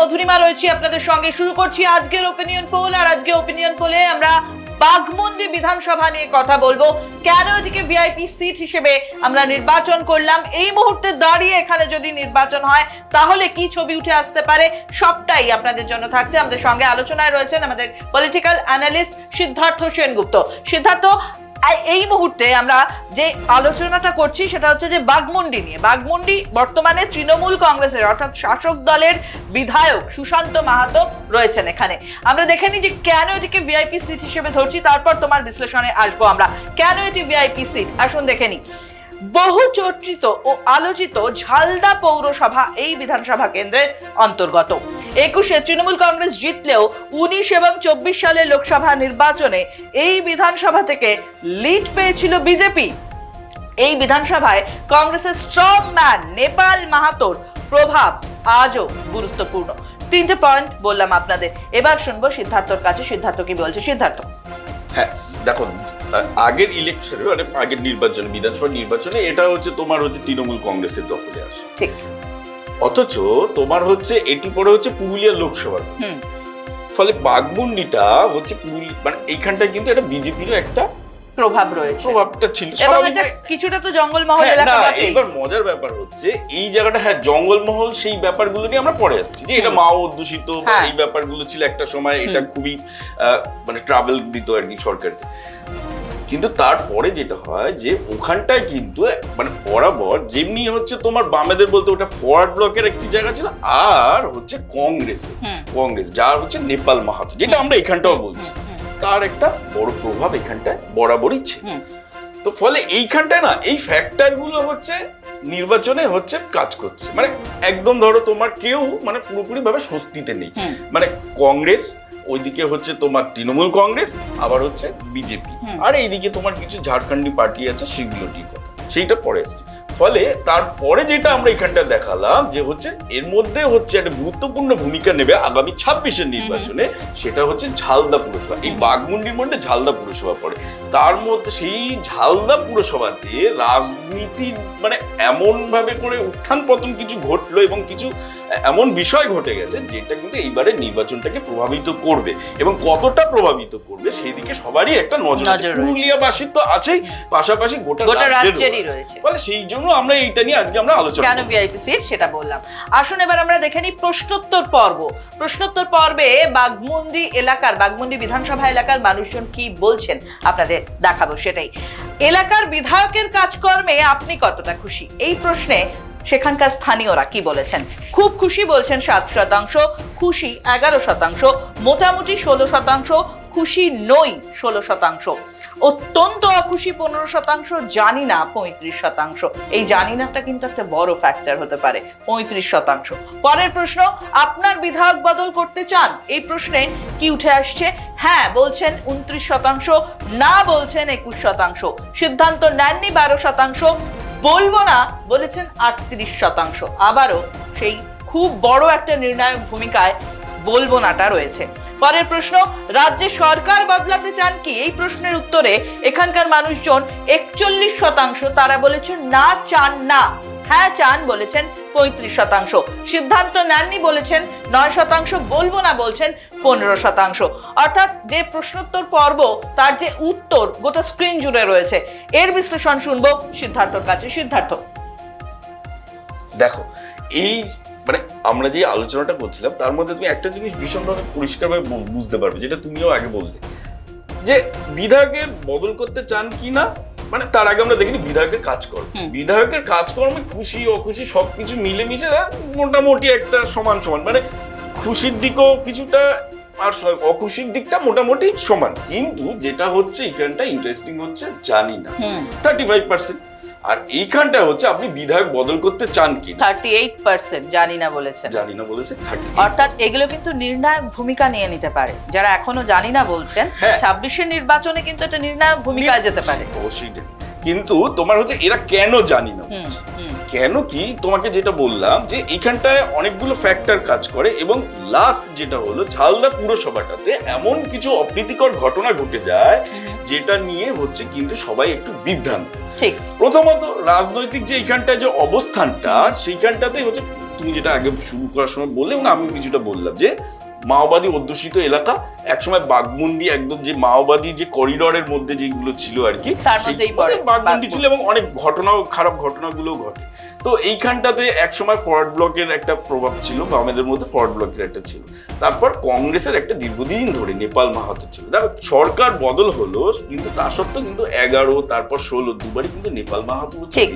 মধুরিমা রয়েছি আপনাদের সঙ্গে। শুরু করছি আজকের ওপিনিয়ন পোল আর আজকে ওপিনিয়ন পোলে আমরা বাঘমুন্ডি বিধানসভা নিয়ে কথা বলব। কেন এদিকে ভিআইপি সিট হিসেবে আমরা নির্বাচন করলাম? এই মুহূর্তে দাঁড়িয়ে এখানে যদি নির্বাচন হয়, তাহলে কি ছবি উঠে আসতে পারে? সবটাই আপনাদের জন্য থাকছে। আমাদের সঙ্গে আলোচনায় রয়েছেন আমাদের পলিটিক্যাল অ্যানালিস্ট সিদ্ধার্থ সেনগুপ্ত। সিদ্ধার্থ এই মুহূর্তে আমরা যে আলোচনাটা করছি সেটা হচ্ছে যে বাগমুন্ডি নিয়ে। বাগমুন্ডি বর্তমানে তৃণমূল কংগ্রেসের অর্থাৎ শাসক দলের বিধায়ক সুশান্ত মাহাতো রয়েছেন এখানে। আমরা দেখে নিই যে কেন এটিকে ভিআইপি সিট হিসেবে ধরছি, তারপর তোমার বিশ্লেষণে আসব আমরা। কেন এটি ভিআইপি সিট? আসুন দেখে নিই। বহু চর্চিত ও আলোচিত ঝালদা পৌরসভা এই বিধানসভা কেন্দ্রের অন্তর্গত। একুশে তৃণমূল কংগ্রেস জিতলেও উনিশ এবং চব্বিশ সালের লোকসভা নির্বাচনে এই বিধানসভা থেকে লিড পেয়েছিল বিজেপি। এই বিধানসভায় কংগ্রেসের স্ট্রং ম্যান নেপাল মাহাতোর প্রভাব আজও গুরুত্বপূর্ণ। তিনটে পয়েন্ট বললাম আপনাদের। এবার শুনব সিদ্ধার্থর কাছে। সিদ্ধার্থ কি বলছে? সিদ্ধার্থ। হ্যাঁ দেখো আহ, আগের ইলেকশনে মানে আগের নির্বাচনে বিধানসভা নির্বাচনে এটা হচ্ছে তোমার হচ্ছে তৃণমূল কংগ্রেসের দখলে আসে। ঠিক। অথচ তোমার হচ্ছে এটি পরে হচ্ছে পুরুলিয়া লোকসভার। ফলে বাগমুন্ডিটা হচ্ছে মানে এইখানটায় কিন্তু একটা বিজেপিরও একটা প্রভাব রয়েছে। প্রভাবটা ছিল। এবং এটা কিছুটা তো জঙ্গলমহল হ্যাঁ, এলাকা বটেই। মজার ব্যাপার হচ্ছে এই জায়গাটা হ্যাঁ জঙ্গলমহল সেই ব্যাপারগুলো নিয়ে আমরা পরে আসছি যে এটা মাও অধ্যুষিত হ্যাঁ। এই ব্যাপারগুলো ছিল একটা সময় এটা খুবই আহ, মানে ট্রাভেল দিত আর কি সরকারকে। কিন্তু তারপরে যেটা হয় যে ওখানটায় কিন্তু মানে বরাবর যেমনি হচ্ছে তোমার বামেদের বলতে ওটা ফরওয়ার্ড ব্লকের একটি জায়গা ছিল আর হচ্ছে কংগ্রেস কংগ্রেস যার হচ্ছে নেপাল মাহাতো যেটা আমরা এখানটাও বলছি। তার একটা বড় প্রভাব এখানটায় বরাবরই ছিল। তো ফলে এইখানটায় না এই ফ্যাক্টরগুলো হচ্ছে নির্বাচনে হচ্ছে কাজ করছে। মানে একদম ধরো তোমার কেউ মানে পুরোপুরি ভাবে স্বস্তিতে নেই। মানে কংগ্রেস ওইদিকে হচ্ছে তোমার তৃণমূল কংগ্রেস আবার হচ্ছে বিজেপি। আর এইদিকে তোমার কিছু ঝাড়খণ্ডী পার্টি আছে সেগুলোটির কথা। সেইটা পরে এসছে। ফলে তারপরে যেটা আমরা এখানটা দেখালাম যে হচ্ছে এর মধ্যে হচ্ছে একটা গুরুত্বপূর্ণ ভূমিকা নেবে আগামী ছাব্বিশের নির্বাচনে সেটা হচ্ছে ঝালদা পুরসভা। এই বাঘমুন্ডির মধ্যে ঝালদা পুরসভা পড়ে। তার মধ্যে সেই ঝালদা পুরসভাতে রাজনীতি মানে এমন ভাবে করে উত্থান পতন কিছু ঘটলো এবং কিছু এমন বিষয় ঘটে গেছে যেটা কিন্তু এইবারে নির্বাচনটাকে প্রভাবিত করবে এবং কতটা প্রভাবিত করবে সেই দিকে সবারই একটা নজর পুরুলিয়াবাসীর তো আছেই পাশাপাশি গোটা গোটা রাজ্যেরই রয়েছে। ফলে সেই জন্য আমরা এইটা নিয়ে আজকে আমরা আলোচনা কেন ভিআইপি সিট সেটা বললাম। আসুন এবার আমরা দেখে নিই প্রশ্নোত্তর পর্ব। প্রশ্নোত্তর পর্বে বাগমুন্ডি এলাকার বাগমুন্ডি বিধানসভা এলাকার মানুষজন কি বলছেন আপনাদের দেখাবো সেটাই। এলাকার বিধায়কের কাজকর্মে আপনি কতটা খুশি? এই প্রশ্নে সেখানকার স্থানীয়রা কি বলেছেন? খুব খুশি বলছেন সাত শতাংশ, খুশি এগারো শতাংশ, মোটামুটি ষোলো শতাংশ, খুশি নই ষোলো শতাংশ। অত্যন্ত অখুশি পনেরো শতাংশ, জানি না পঁয়ত্রিশ শতাংশ। এই জানি নাটা কিন্তু একটা বড় ফ্যাক্টর হতে পারে, পঁয়ত্রিশ শতাংশ। পরের প্রশ্ন, আপনার বিধায়ক বদল করতে চান? এই প্রশ্নে কি উঠে আসছে? হ্যাঁ বলছেন উনত্রিশ শতাংশ, না বলছেন একুশ শতাংশ। সিদ্ধান্ত নেননি বারো শতাংশ বলব না বলেছেন আটত্রিশ শতাংশ। আবারও সেই খুব বড় একটা নির্ণায়ক ভূমিকায় বলব নাটা রয়েছে। পরের প্রশ্ন, রাজ্যে সরকার বদলাতে চান কি? এই প্রশ্নের উত্তরে এখানকার মানুষজন একচল্লিশ শতাংশ, তারা বলেছেন না, চান না। হ্যাঁ চান বলেছেন পঁয়ত্রিশ শতাংশ। সিদ্ধান্ত নেননি বলেছেন নয় শতাংশ বলব না বলছেন পনেরো শতাংশ। অর্থাৎ যে প্রশ্নোত্তর পর্ব তার যে উত্তর গোটা স্ক্রিন জুড়ে রয়েছে এর বিশ্লেষণ শুনব সিদ্ধার্থর কাছে। সিদ্ধার্থ। দেখো এই মানে আমরা যে আলোচনাটা করছিলাম তার মধ্যে তুমি একটা জিনিস ভীষণভাবে পরিষ্কারভাবে বুঝতে পারবে যেটা তুমিও আগে বললে। যে বিধায়কের বদল করতে চান কি না মানে তার আগে আমরা দেখিনি বিধায়কের কাজকর্ম। বিধায়কের কাজকর্মে খুশি অখুশি সবকিছু মিলেমিশে মোটামুটি একটা সমান সমান মানে খুশির দিকও কিছুটা আর অখুশির দিকটা মোটামুটি সমান। কিন্তু যেটা হচ্ছে এখানটা ইন্টারেস্টিং হচ্ছে জানি না। থার্টি ফাইভ পার্সেন্ট আর এইখানটা হচ্ছে আপনি বিধায়ক বদল করতে চান কি থার্টি এইট পার্সেন্ট জানি না বলেছেন। জানি না বলেছে অর্থাৎ এগুলো কিন্তু নির্ণায়ক ভূমিকা নিয়ে নিতে পারে। যারা এখনও জানি না বলছেন হ্যাঁ। ছাব্বিশের নির্বাচনে কিন্তু একটা নির্ণায়ক ভূমিকায় যেতে পারে। অবশ্যই। কিন্তু তোমার হচ্ছে এরা কেন জানি না? কেন কি? তোমাকে যেটা বললাম যে এইখানটায় অনেকগুলো ফ্যাক্টর কাজ করে এবং লাস্ট যেটা হলো ঝালদা পুরসভাটাতে এমন কিছু অপ্রীতিকর ঘটনা ঘটে যায় যেটা নিয়ে হচ্ছে কিন্তু সবাই একটু বিভ্রান্ত। ঠিক। প্রথমত রাজনৈতিক যে এইখানটায় যে অবস্থানটা সেইখানটাতেই হচ্ছে তুমি যেটা আগে শুরু করার সময় বললে এবং আমি কিছুটা বললাম যে মাওবাদী অধ্যুষিত এলাকা একসময় বাগমুন্ডি একদম যে মাওবাদী যে করিডোরের মধ্যে যেগুলো ছিল আর কি বাগমুন্ডি ছিল এবং অনেক ঘটনাও খারাপ ঘটনাগুলো ঘটে। তো এইখানটাতে একসময় ফরওয়ার্ড ব্লকের একটা প্রভাব ছিল বামেদের মধ্যে ফরওয়ার্ড ব্লকের একটা ছিল। তারপর কংগ্রেসের একটা দীর্ঘদিন ধরে নেপাল মাহাতো ছিল। দেখো সরকার বদল হলো কিন্তু তা সত্ত্বেও কিন্তু এগারো তারপর ষোলো দুবারই কিন্তু নেপাল মাহাতো ঠিক।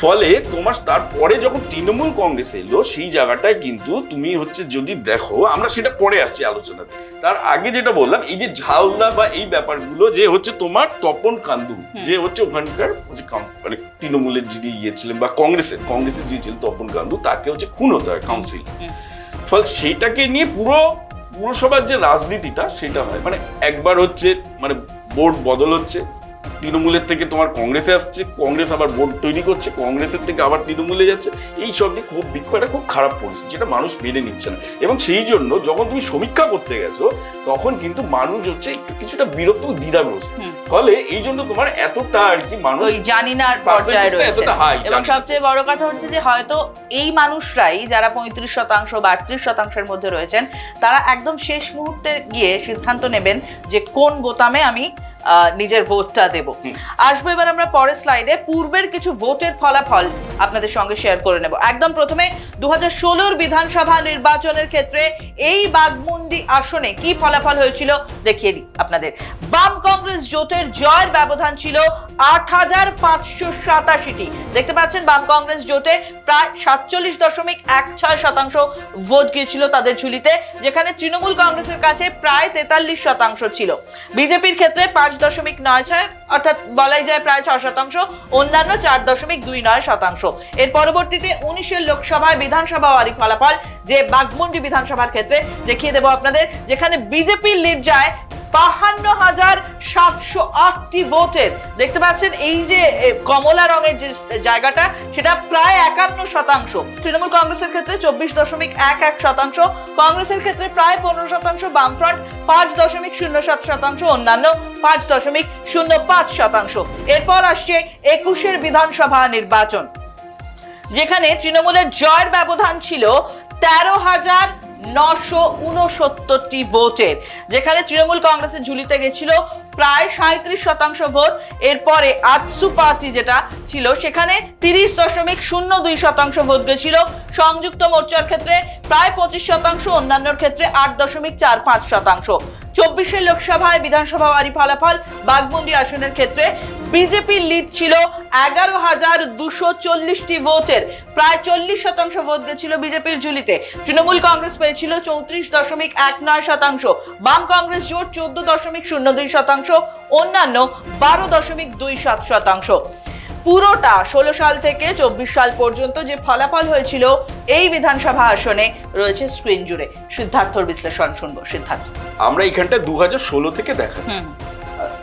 ফলে তোমার তারপরে যখন তৃণমূল কংগ্রেস এলো সেই জায়গাটায় কিন্তু তুমি হচ্ছে যদি দেখো আমরা সেটা পরে আসছি আলোচনাতে। তার আগে যেটা বললাম এই যে ঝালদা বা এই ব্যাপারগুলো যে হচ্ছে তোমার তপন কান্দু যে হচ্ছে ওখানকার মানে তৃণমূলের যিনি ইয়ে ছিলেন বা কংগ্রেসের কংগ্রেসের যিনি ছিলেন তপন কান্দু তাকে হচ্ছে খুন হতে হয় কাউন্সিল। ফলে সেটাকে নিয়ে পুরো পুরসভার যে রাজনীতিটা সেটা হয়। মানে একবার হচ্ছে মানে বোর্ড বদল হচ্ছে তৃণমূলের থেকে তোমার কংগ্রেসে আসছে কংগ্রেস আবার বোর্ড তৈরি করছে কংগ্রেসের থেকে আবার তৃণমূলে যাচ্ছে। এই সব নিয়ে খুব বিক্ষোভ একটা খুব খারাপ পরিস্থিতি যেটা মানুষ মেনে নিচ্ছে না। এবং সেই জন্য যখন তুমি সমীক্ষা করতে গেছো তখন কিন্তু মানুষ হচ্ছে কিছুটা বিরক্ত দ্বিধাগ্রস্ত। ফলে এই জন্য তোমার এতটা আর কি মানুষ জানি না পর্যায়ে রয়েছে। এতটা high, এবং সবচেয়ে বড় কথা হচ্ছে যে হয়তো এই মানুষরাই যারা পঁয়ত্রিশ শতাংশ বা আটত্রিশ শতাংশের মধ্যে রয়েছেন তারা একদম শেষ মুহূর্তে গিয়ে সিদ্ধান্ত নেবেন যে কোন বোতামে আমি নিজের ভোটটা দেব। আসব এবার আমরা পরের স্লাইডে পূর্বের কিছু ভোটের ফলাফল আপনাদের সঙ্গে শেয়ার করে নেব। একদম প্রথমে দু হাজার বিধানসভা নির্বাচনের ক্ষেত্রে এই বাগমুন্ডি আসনে কি ফলাফল হয়েছিল দেখিয়ে দিই আপনাদের। বাম কংগ্রেস জোটের জয়ের ব্যবধান ছিল আট হাজার পাঁচশো সাতাশিটি। দেখতে পাচ্ছেন বাম কংগ্রেস জোটে প্রায় সাতচল্লিশ দশমিক এক ছয় শতাংশ ভোট গিয়েছিল তাদের ঝুলিতে যেখানে তৃণমূল কংগ্রেসের কাছে প্রায় তেতাল্লিশ শতাংশ ছিল। বিজেপির ক্ষেত্রে পাঁচ দশমিক নয় ছয়, অর্থাৎ বলাই যায় প্রায় ছয় শতাংশ, অন্যান্য চার দশমিক দুই নয় শতাংশ। এর পরবর্তীতে উনিশের লোকসভায় বিধানসভা ওয়ারি ফলাফল, যে বাগমুন্ডি বিধানসভার ক্ষেত্রে দেখিয়ে দেবো আপনাদের, যেখানে বিজেপি লিড যায় বাহান্ন হাজার সাতশো আটটি ভোটের। দেখতে পাচ্ছেন, এই যে কমলা রঙের যে জায়গাটা, সেটা প্রায় একান্ন শতাংশ। তৃণমূল কংগ্রেসের ক্ষেত্রে চব্বিশ দশমিক এক এক শতাংশ, কংগ্রেসের ক্ষেত্রে প্রায় পনেরো শতাংশ, বামফ্রন্ট পাঁচ দশমিক শূন্য সাত শতাংশ, অন্যান্য পাঁচ দশমিক শূন্য পাঁচ শতাংশ। এরপর আসছে একুশের বিধানসভা নির্বাচন। যেখানে তৃণমূলের জয়ের ব্যবধান ছিল তেরো হাজার নশো উনসত্তরটি ভোটের, যেখানে তৃণমূল কংগ্রেসের ঝুলিতে গেছিল প্রায় সাঁত্রিশ শতাংশ ভোট, এরপরে আটসু পার্টি যেটা ছিল সেখানে তিরিশ দশমিক শূন্য দুই শতাংশ ভোট গেছিল। সংযুক্ত মোর্চার ক্ষেত্রে প্রায় পঁচিশ শতাংশ, অন্যান্যর ক্ষেত্রে আট দশমিক চার পাঁচ শতাংশ। চব্বিশের লোকসভায় বিধানসভা ওয়ারি ফলাফল বাগমুন্ডি আসনের ক্ষেত্রে বিজেপির লিড ছিল এগারো হাজার দুশো চল্লিশটি ভোটের। প্রায় চল্লিশ শতাংশ ভোট গেছিল বিজেপির ঝুলিতে। তৃণমূল কংগ্রেস পেয়েছিল চৌত্রিশ দশমিক এক নয় শতাংশ। বাম কংগ্রেস জোট চোদ্দ দশমিক শূন্য দুই শতাংশ। অন্যান্য বারো দশমিক দুই সাত শতাংশ। পুরোটা ষোলো সাল থেকে চব্বিশ সাল পর্যন্ত যে ফলাফল হয়েছিল এই বিধানসভা আসনে রয়েছে স্ক্রিন জুড়ে। সিদ্ধার্থর বিশ্লেষণ শুনব। সিদ্ধার্থ। আমরা এখানটা দু হাজার ষোলো থেকে দেখাচ্ছি।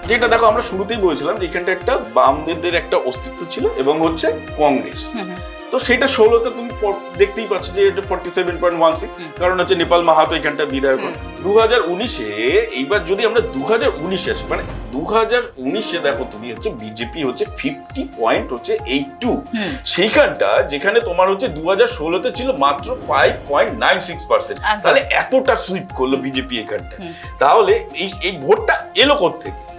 যেটা দেখো আমরা শুরুতেই বলেছিলাম যে এখানটা একটা বামদের একটা অস্তিত্ব ছিল এবং হচ্ছে কংগ্রেস। তো সেটা ষোলোতে তুমি দেখতেই পাচ্ছ যে এটা forty seven point one six কারণ হচ্ছে নেপাল মাহাতো এখানটা বিধায়ক দু হাজার উনিশে এইবার যদি আমরা দু হাজার উনিশে আসি মানে দু হাজার উনিশে দেখো তুমি হচ্ছে বিজেপি হচ্ছে ফিফটি পয়েন্ট হচ্ছে এইট টু সেইখানটা যেখানে তোমার হচ্ছে দু হাজার ষোলোতে ছিল মাত্র five point nine six percent তাহলে এতটা সুইপ করল বিজেপি এখানটা তাহলে এই এই ভোটটা এলো থেকে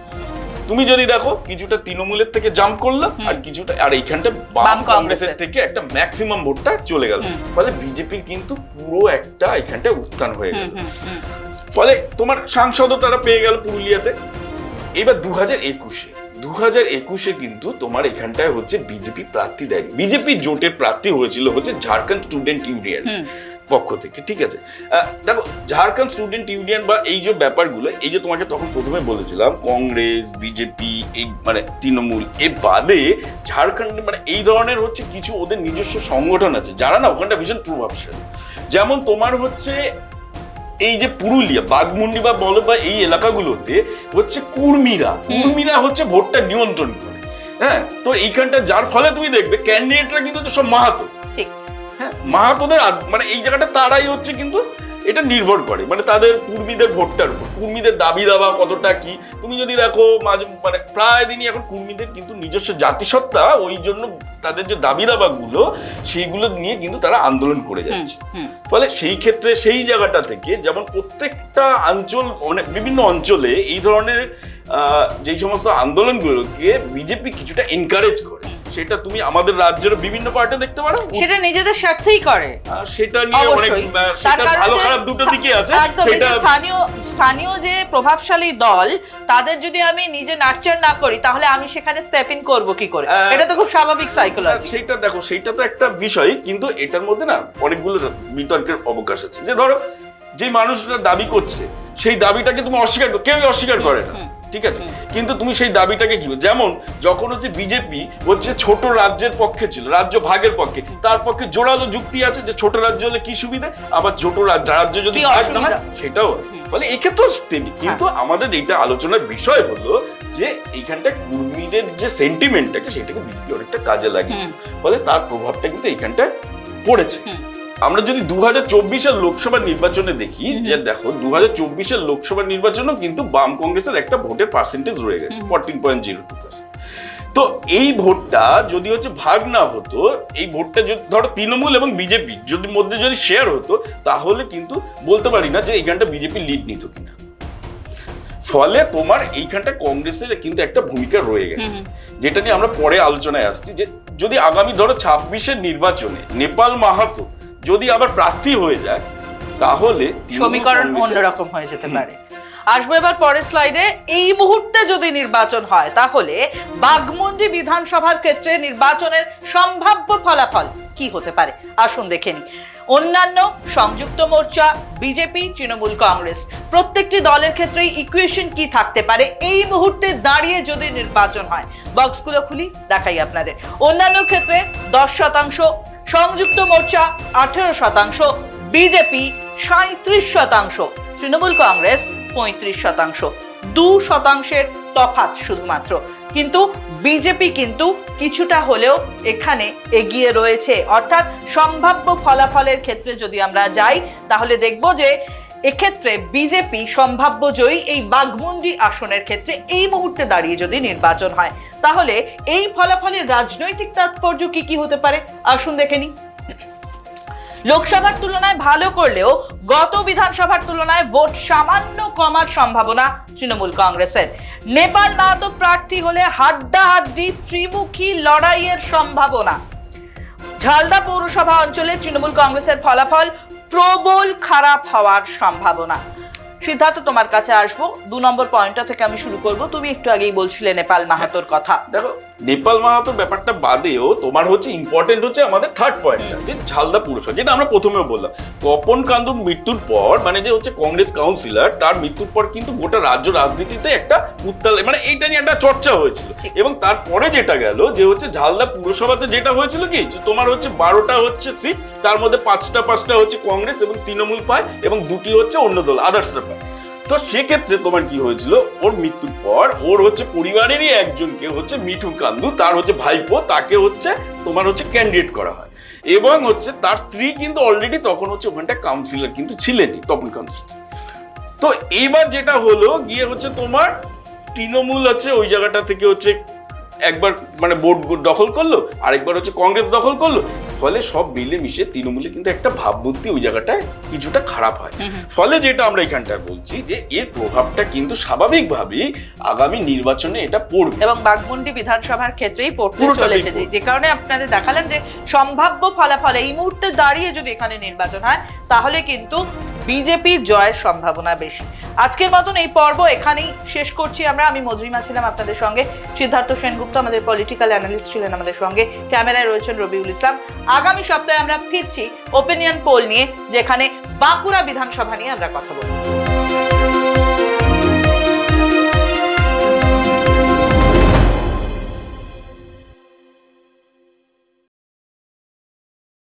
তুমি যদি দেখো কিছুটা তৃণমূলের থেকে জাম্প করল আর কিছুটা আর এইখানটা বাম কংগ্রেসের। থেকে একটা ম্যাক্সিমাম ভোটটা চলে গেল। ফলে বিজেপির কিন্তু পুরো একটা এখানটা উত্থান হয়ে গেল। ফলে তোমার সাংসদও তারা পেয়ে গেল পুরুলিয়াতে। এবার দু হাজার একুশে দু হাজার একুশে কিন্তু তোমার এখানটায় হচ্ছে বিজেপি প্রার্থী দেয়নি। বিজেপি জোটের প্রার্থী হয়েছিল হচ্ছে ঝাড়খণ্ড স্টুডেন্ট ইউনিয়ন। পক্ষ থেকে ঠিক আছে? দেখো ঝাড়খণ্ড স্টুডেন্ট ইউনিয়ন বা এই যে ব্যাপারগুলো এই যে তোমাকে তখন প্রথমে বলেছিলাম কংগ্রেস বিজেপি এই মানে তৃণমূল এ বাদে ঝাড়খণ্ডে মানে এই ধরনের হচ্ছে কিছু ওদের নিজস্ব সংগঠন আছে যারা না ওখানটা ভীষণ প্রভাবশালী। যেমন তোমার হচ্ছে এই যে পুরুলিয়া বাগমুন্ডি বা বলো বা এই এলাকাগুলোতে হচ্ছে কুর্মীরা কুর্মীরা হচ্ছে ভোটটা নিয়ন্ত্রণ করে। হ্যাঁ তো এইখানটা যার ফলে তুমি দেখবে ক্যান্ডিডেটরা কিন্তু সব মাহাতো। হ্যাঁ মাহাতোদের মানে এই জায়গাটা তারাই হচ্ছে কিন্তু এটা নির্ভর করে। মানে তাদের কুর্মীদের ভোটটার উপর। কুর্মীদের দাবি দাবা কতটা কি? তুমি যদি দেখো মাঝে মানে প্রায় দিনই এখন কুর্মীদের কিন্তু নিজস্ব জাতিসত্তা ওই জন্য তাদের যে দাবি দাবাগুলো সেইগুলো নিয়ে কিন্তু তারা আন্দোলন করে যাচ্ছে। ফলে সেই ক্ষেত্রে সেই জায়গাটা থেকে যেমন প্রত্যেকটা অঞ্চল মানে বিভিন্ন অঞ্চলে এই ধরনের আহ, যেই সমস্ত আন্দোলনগুলোকে বিজেপি কিছুটা এনকারেজ করে। সেটা তুমি আমাদের রাজ্যের বিভিন্ন পার্টি দেখতে পারো? সেটা নিজেদের স্বার্থেই করে। সেটা নিয়ে অনেক সেটা ভালো খারাপ দুটো দিকে আছে। সেটা স্থানীয় স্থানীয় যে প্রভাবশালী দল তাদের যদি আমি নিজে নার্চার না করি তাহলে আমি সেখানে স্টেপ ইন করব কি করে? এটা তো খুব স্বাভাবিক সাইকোলজি সেইটা দেখো সেটা তো একটা বিষয় কিন্তু এটার মধ্যে না অনেকগুলো বিতর্কের অবকাশ আছে। যে ধরো যে মানুষরা দাবি করছে সেই দাবিটাকে তুমি অস্বীকার কর- কেউই অস্বীকার করে না। ঠিক আছে? কিন্তু তুমি সেই দাবিটাকে কি যেমন যখন হচ্ছে বিজেপি হচ্ছে ছোট রাজ্যের পক্ষে ছিল রাজ্য ভাগের পক্ষে তার পক্ষে জোরালো যুক্তি আছে যে ছোট রাজ্য হলে কি সুবিধা? আবার ছোট রাজ্য রাজ্য যদি ভাগ না সেটাও আছে। ফলে এক্ষেত্রেও তেমনি কিন্তু আমাদের এইটা আলোচনার বিষয় হলো যে এইখানটা কুর্মীদের যে সেন্টিমেন্টটাকে সেটাকে বিজেপি অনেকটা কাজে লাগিয়েছে। ফলে তার প্রভাবটা কিন্তু এইখানটায় পড়েছে। আমরা যদি দু হাজার চব্বিশের লোকসভা নির্বাচনে দেখি যে দেখো দু হাজার চব্বিশের লোকসভা নির্বাচনেও কিন্তু বাম কংগ্রেসের একটা ভোটের পার্সেন্টেজ রয়ে গেছে ফোরটিন পয়েন্ট জিরো টু তো এই ভোটটা যদি হচ্ছে ভাগ না হতো এই ভোটটা যদি ধরো তৃণমূল এবং বিজেপি যদি মধ্যে যদি শেয়ার হতো তাহলে কিন্তু বলতে পারি না যে এইখানটা বিজেপি লিড নিত কিনা। ফলে তোমার এইখানটা কংগ্রেসের কিন্তু একটা ভূমিকা রয়ে গেছে। যেটা নিয়ে আমরা পরে আলোচনায় আসছি যে যদি আগামী ধরো ছাব্বিশের নির্বাচনে নেপাল মাহাতো যদি আবার প্রার্থী হয়ে যায় তাহলে সমীকরণ অন্যরকম হয়ে যেতে পারে। আসব এবার পরের স্লাইডে এই মুহূর্তে যদি নির্বাচন হয় তাহলে বাগমুন্ডি বিধানসভার ক্ষেত্রে নির্বাচনের সম্ভাব্য ফলাফল কি হতে পারে? আসুন দেখে নিই। অন্যান্য সংযুক্ত মোর্চা বিজেপি তৃণমূল কংগ্রেস প্রত্যেকটি দলের ক্ষেত্রেই ইকুয়েশন কি থাকতে পারে? এই মুহূর্তে দাঁড়িয়ে যদি নির্বাচন হয় বক্সগুলো খুলি দেখাই আপনাদের। অন্যান্য ক্ষেত্রে দশ শতাংশ সংযুক্ত মোর্চা আঠেরো শতাংশ, বিজেপি সাঁত্রিশ শতাংশ, তৃণমূল কংগ্রেস পঁয়ত্রিশ শতাংশ। দু শতাংশের তফাৎ শুধুমাত্র। কিন্তু বিজেপি কিন্তু কিছুটা হলেও এখানে এগিয়ে রয়েছে। অর্থাৎ সম্ভাব্য ফলাফলের ক্ষেত্রে যদি আমরা যাই, তাহলে দেখব যে এক্ষেত্রে বিজেপি সম্ভাব্য জয়ী এই বাঘমুন্ডি আসনের ক্ষেত্রে এই মুহূর্তে দাঁড়িয়ে যদি নির্বাচন হয়, তাহলে এই ফলাফলের রাজনৈতিক তাৎপর্য কি কি হতে পারে? আসুন দেখে নিই। লোকসভার তুলনায় ভালো করলেও গত বিধানসভার তুলনায় ভোট সামান্য কমার সম্ভাবনা তৃণমূল কংগ্রেসের। নেপাল মাহাতো প্রার্থী হলে হাড্ডাহাড্ডি ত্রিমুখী লড়াইয়ের সম্ভাবনা। ঝালদা পৌরসভা অঞ্চলে তৃণমূল কংগ্রেসের ফলাফল প্রবল খারাপ হওয়ার সম্ভাবনা। সিদ্ধার্থ তোমার কাছে আসব। দু নম্বর পয়েন্টটা থেকে আমি শুরু করব। তুমি একটু আগেই বলছিলে নেপাল মাহাতোর কথা। দেখো নেপাল মাহাতো ব্যাপারটা বাদেও তোমার হচ্ছে ইম্পর্টেন্ট হচ্ছে আমাদের থার্ড পয়েন্টটা যে ঝালদা পুরসভা যেটা আমরা প্রথমেও বললাম। তপন কান্দুর মৃত্যুর পর মানে যে হচ্ছে কংগ্রেস কাউন্সিলর তার মৃত্যুর পর কিন্তু গোটা রাজ্য রাজনীতিতে একটা উত্তাল মানে এইটা নিয়ে একটা চর্চা হয়েছিল। এবং তারপরে যেটা গেল যে হচ্ছে ঝালদা পুরসভাতে যেটা হয়েছিল কি তোমার হচ্ছে বারোটা হচ্ছে সিট তার মধ্যে পাঁচটা পাঁচটা হচ্ছে কংগ্রেস এবং তৃণমূল পায় এবং দুটি হচ্ছে অন্য দল আদার্সরা পায়। তো সেক্ষেত্রে তোমার কি হয়েছিল? ওর মৃত্যুর পর ওর হচ্ছে পরিবারেরই একজনকে হচ্ছে মিঠু কান্দু, তার হচ্ছে ভাইপো, তাকে হচ্ছে তোমার হচ্ছে ক্যান্ডিডেট করা হয়। এবং হচ্ছে তার স্ত্রী কিন্তু অলরেডি তখন হচ্ছে ওখানটা কাউন্সিলর কিন্তু ছিলেনই তপন কাউন্সিলর তো এইবার যেটা হলো, গিয়ে হচ্ছে তোমার তৃণমূল আছে ওই জায়গাটা থেকে হচ্ছে একবার মানে বোর্ড দখল করল, আরেকবার হচ্ছে কংগ্রেস দখল করল ফলে সব মিলে মিশে তৃণমূলে কিন্তু একটা ভাবমূর্তি ওই জায়গাটায় কিছুটা খারাপ হয়। ফলে যেটা আমরা এখানটায় বলছি যে এর প্রভাবটা কিন্তু স্বাভাবিকভাবেই আগামী নির্বাচনে এটা পড়বে। এবং বাগমুন্ডি বিধানসভার ক্ষেত্রেই পড়তে চলেছে যে- যে কারণে আপনাদের দেখালাম যে সম্ভাব্য ফলাফল এই মুহূর্তে দাঁড়িয়ে যদি এখানে নির্বাচন হয় তাহলে কিন্তু বিজেপির জয়ের সম্ভাবনা বেশি। আজকের মতন এই পর্ব এখানেই শেষ করছি আমরা। আমি মজরিমা ছিলাম আপনাদের সঙ্গে। সিদ্ধার্থ সেনগুপ্ত আমাদের পলিটিক্যাল অ্যানালিস্ট ছিলেন আমাদের সঙ্গে। ক্যামেরায় রয়েছেন রবিউল ইসলাম। আগামী সপ্তাহে আমরা ফিরছি ওপিনিয়ন পোল নিয়ে, যেখানে বাঁকুড়া বিধানসভা নিয়ে আমরা কথা বলব।